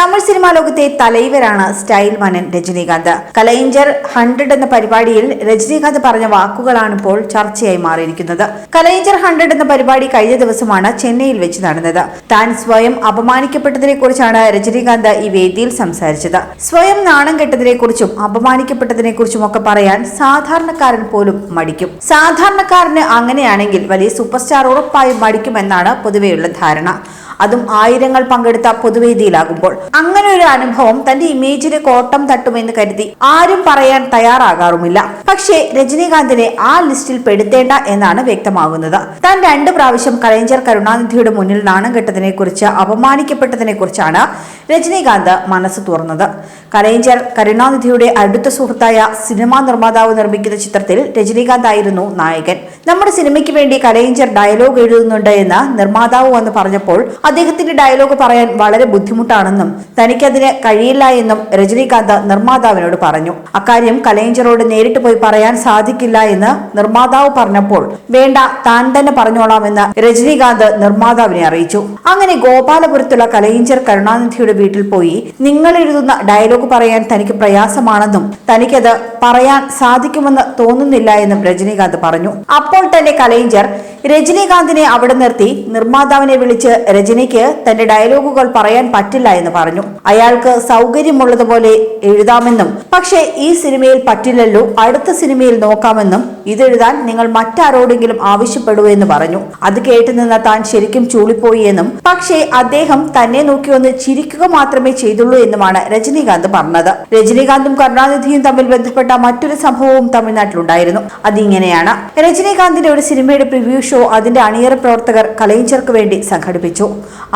Tamil cinema ലോകത്തെ തലൈവരാണ് style മനൻ രജനീകാന്ത്. കലൈഞ്ചർ ഹൺഡ്രഡ് എന്ന പരിപാടിയിൽ രജനീകാന്ത് പറഞ്ഞ വാക്കുകളാണ് ഇപ്പോൾ ചർച്ചയായി മാറിയിരിക്കുന്നത്. കലൈഞ്ചർ ഹൺഡ്രഡ് എന്ന പരിപാടി കഴിഞ്ഞ ദിവസമാണ് ചെന്നൈയിൽ വെച്ച് നടന്നത്. താൻ സ്വയം അപമാനിക്കപ്പെട്ടതിനെ കുറിച്ചാണ് രജനീകാന്ത് ഈ വേദിയിൽ സംസാരിച്ചത്. സ്വയം നാണം കെട്ടതിനെ കുറിച്ചും അപമാനിക്കപ്പെട്ടതിനെ കുറിച്ചും ഒക്കെ പറയാൻ സാധാരണക്കാരൻ പോലും മടിക്കും. സാധാരണക്കാരന് അങ്ങനെയാണെങ്കിൽ വലിയ സൂപ്പർ സ്റ്റാർ ഉറപ്പായും മടിക്കുമെന്നാണ് പൊതുവെയുള്ള ധാരണ. അതും ആയിരങ്ങൾ പങ്കെടുത്ത പൊതുവേദിയിലാകുമ്പോൾ. അങ്ങനെ ഒരു അനുഭവം തന്റെ ഇമേജിന് കോട്ടം തട്ടുമെന്ന് കരുതി ആരും പറയാൻ തയ്യാറാകാറുമില്ല. പക്ഷേ രജനീകാന്തിനെ ആ ലിസ്റ്റിൽ പെടുത്തേണ്ട എന്നാണ് വ്യക്തമാകുന്നത്. താൻ രണ്ട് പ്രാവശ്യം കലൈഞ്ചർ കരുണാനിധിയുടെ മുന്നിൽ നാണം കെട്ടതിനെ കുറിച്ച് അപമാനിക്കപ്പെട്ടതിനെ കുറിച്ചാണ് രജനീകാന്ത് മനസ്സ് തുറന്നത്. കലൈഞ്ചർ കരുണാനിധിയുടെ അടുത്ത സുഹൃത്തായ സിനിമാ നിർമ്മാതാവ് നിർമ്മിക്കുന്ന ചിത്രത്തിൽ രജനീകാന്ത് ആയിരുന്നു നായകൻ. നമ്മുടെ സിനിമയ്ക്ക് വേണ്ടി കലയിഞ്ചർ ഡയലോഗ് എഴുതുന്നുണ്ട് എന്ന് നിർമ്മാതാവ് വന്ന് പറഞ്ഞപ്പോൾ അദ്ദേഹത്തിന്റെ ഡയലോഗ് പറയാൻ വളരെ ബുദ്ധിമുട്ടാണെന്നും തനിക്കതിന് കഴിയില്ല എന്നും രജനീകാന്ത് നിർമ്മാതാവിനോട് പറഞ്ഞു. അക്കാര്യം കലയിഞ്ചറോട് നേരിട്ട് പോയി പറയാൻ സാധിക്കില്ല എന്ന് നിർമ്മാതാവ് പറഞ്ഞപ്പോൾ വേണ്ട താൻ തന്നെ പറഞ്ഞോളാമെന്ന് രജനീകാന്ത് നിർമ്മാതാവിനെ അറിയിച്ചു. അങ്ങനെ ഗോപാലപുരത്തുള്ള കലയിഞ്ചർ കരുണാനിധിയുടെ വീട്ടിൽ പോയി നിങ്ങൾ എഴുതുന്ന ഡയലോഗ് പറയാൻ തനിക്ക് പ്രയാസമാണെന്നും തനിക്കത് പറയാൻ സാധിക്കുമെന്ന് തോന്നുന്നില്ല എന്നും രജനീകാന്ത് പറഞ്ഞു. അപ്പോൾ തന്നെ കലൈഞ്ചർ രജനീകാന്തിനെ അവിടെ നിർത്തി നിർമ്മാതാവിനെ വിളിച്ച് രജനിക്ക് തന്റെ ഡയലോഗുകൾ പറയാൻ പറ്റില്ല എന്ന് പറഞ്ഞു. അയാൾക്ക് സൗകര്യമുള്ളതുപോലെ എഴുതാമെന്നും പക്ഷേ ഈ സിനിമയിൽ പറ്റില്ലല്ലോ അടുത്ത സിനിമയിൽ നോക്കാമെന്നും ഇതെഴുതാൻ നിങ്ങൾ മറ്റാരോടെങ്കിലും ആവശ്യപ്പെടൂ എന്ന് പറഞ്ഞു. അത് കേട്ടുനിന്ന താൻ ശരിക്കും ചൂളിപ്പോയി എന്നും പക്ഷേ അദ്ദേഹം തന്നെ നോക്കി ഒന്ന് ചിരിക്കുക മാത്രമേ ചെയ്തുള്ളൂ എന്നുമാണ് രജനീകാന്ത് പറഞ്ഞത്. രജനീകാന്തും കരുണാനിധിയും തമ്മിൽ ബന്ധപ്പെട്ട മറ്റൊരു സംഭവവും തമിഴ്നാട്ടിലുണ്ടായിരുന്നു. അതിങ്ങനെയാണ്. രജനീകാന്തിന്റെ ഒരു സിനിമയുടെ പ്രിവ്യൂ ഷോ അതിന്റെ അണിയറ പ്രവർത്തകർ കലയിഞ്ചർക്ക് വേണ്ടി സംഘടിപ്പിച്ചു.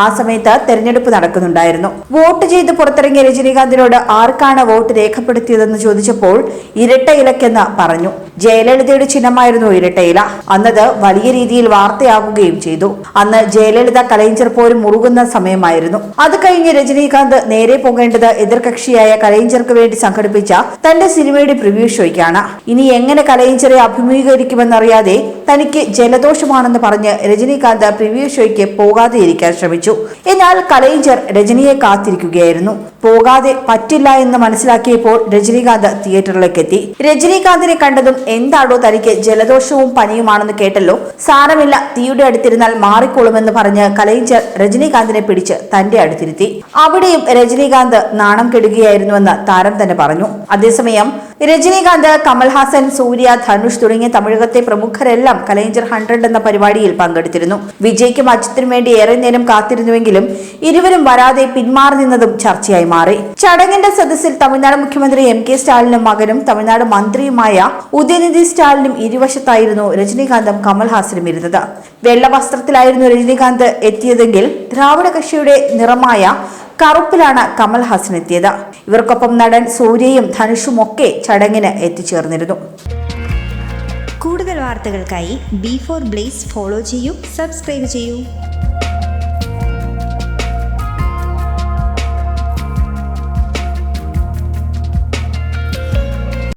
ആ സമയത്ത് തെരഞ്ഞെടുപ്പ് നടക്കുന്നുണ്ടായിരുന്നു. വോട്ട് ചെയ്ത് പുറത്തിറങ്ങിയ രജനീകാന്തിനോട് ആർക്കാണ് വോട്ട് രേഖപ്പെടുത്തിയതെന്ന് ചോദിച്ചപ്പോൾ ഇരട്ട ഇലക്കെന്ന് പറഞ്ഞു. ജയലളിതയുടെ ചിഹ്നമായിരുന്നു ഇരട്ടയില. അന്നത് വലിയ രീതിയിൽ വാർത്തയാകുകയും ചെയ്തു. അന്ന് ജയലളിത കലയിഞ്ചർ പോലും മുറുകുന്ന സമയമായിരുന്നു. അത് കഴിഞ്ഞ് രജനീകാന്ത് നേരെ പോകേണ്ടത് എതിർകക്ഷിയായ കലയിഞ്ചർക്ക് വേണ്ടി സംഘടിപ്പിച്ച തന്റെ സിനിമയുടെ പ്രിവ്യൂ ഷോയ്ക്കാണ്. ഇനി എങ്ങനെ കലയിഞ്ചറെ അഭിമുഖീകരിക്കുമെന്നറിയാതെ തനിക്ക് ജലദോഷമാണെന്ന് പറഞ്ഞ് രജനീകാന്ത് പ്രിവ്യൂ ഷോയ്ക്ക് പോകാതെ ഇരിക്കാൻ ശ്രമിച്ചു. എന്നാൽ കലയിഞ്ചർ രജനിയെ കാത്തിരിക്കുകയായിരുന്നു. പോകാതെ പറ്റില്ല എന്ന് മനസ്സിലാക്കിയപ്പോൾ രജനീകാന്ത് തിയേറ്ററിലേക്ക് എത്തി രജനീകാന്തിനെ കണ്ടതും എന്താണോ തനിക്ക് ജലദോഷവും പനിയുമാണെന്ന് കേട്ടല്ലോ. സാരമില്ല തീയുടെ അടുത്തിരുന്നാൽ മാറിക്കൊള്ളുമെന്ന് പറഞ്ഞ് കലൈഞ്ചർ രജനീകാന്തിനെ പിടിച്ച് തന്റെ അടുത്തിരുത്തി. അവിടെയും രജനീകാന്ത് നാണം കെടുകയായിരുന്നുവെന്ന് താരം തന്നെ പറഞ്ഞു. അതേസമയം രജനീകാന്ത് കമൽഹാസൻ സൂര്യ ധനുഷ് തുടങ്ങിയ തമിഴകത്തെ പ്രമുഖരെല്ലാം കലൈഞ്ചർ ഹൺഡ്രഡ് എന്ന പരിപാടിയിൽ പങ്കെടുത്തിരുന്നു. വിജയ്ക്കും അജിത്തിനും വേണ്ടി ഏറെ നേരം കാത്തിരുന്നുവെങ്കിലും ഇരുവരും വരാതെ പിന്മാറി നിന്നതും ചർച്ചയായി മാറി. ചടങ്ങിന്റെ സദസ്സിൽ തമിഴ്നാട് മുഖ്യമന്ത്രി എം കെ സ്റ്റാലിനും മകനും തമിഴ്നാട് മന്ത്രിയുമായ ഉദയനിധി സ്റ്റാലിനും ഇരുവശത്തായിരുന്നു രജനീകാന്തും കമൽഹാസനും ഇരുന്നത്. വെള്ള വസ്ത്രത്തിലായിരുന്നു രജനീകാന്ത് എത്തിയതെങ്കിൽ ദ്രാവിഡ കക്ഷിയുടെ നിറമായ കറുപ്പിലാണ് കമൽഹാസൻ എത്തിയത്. ഇവർക്കൊപ്പം നടൻ സൂര്യയും ധനുഷും ഒക്കെ ചടങ്ങിന് എത്തിച്ചേർന്നിരുന്നു. കൂടുതൽ വാർത്തകൾക്കായി ബി ഫോർ ബ്ലേസ് ഫോളോ ചെയ്യൂ സബ്സ്ക്രൈബ് ചെയ്യൂ.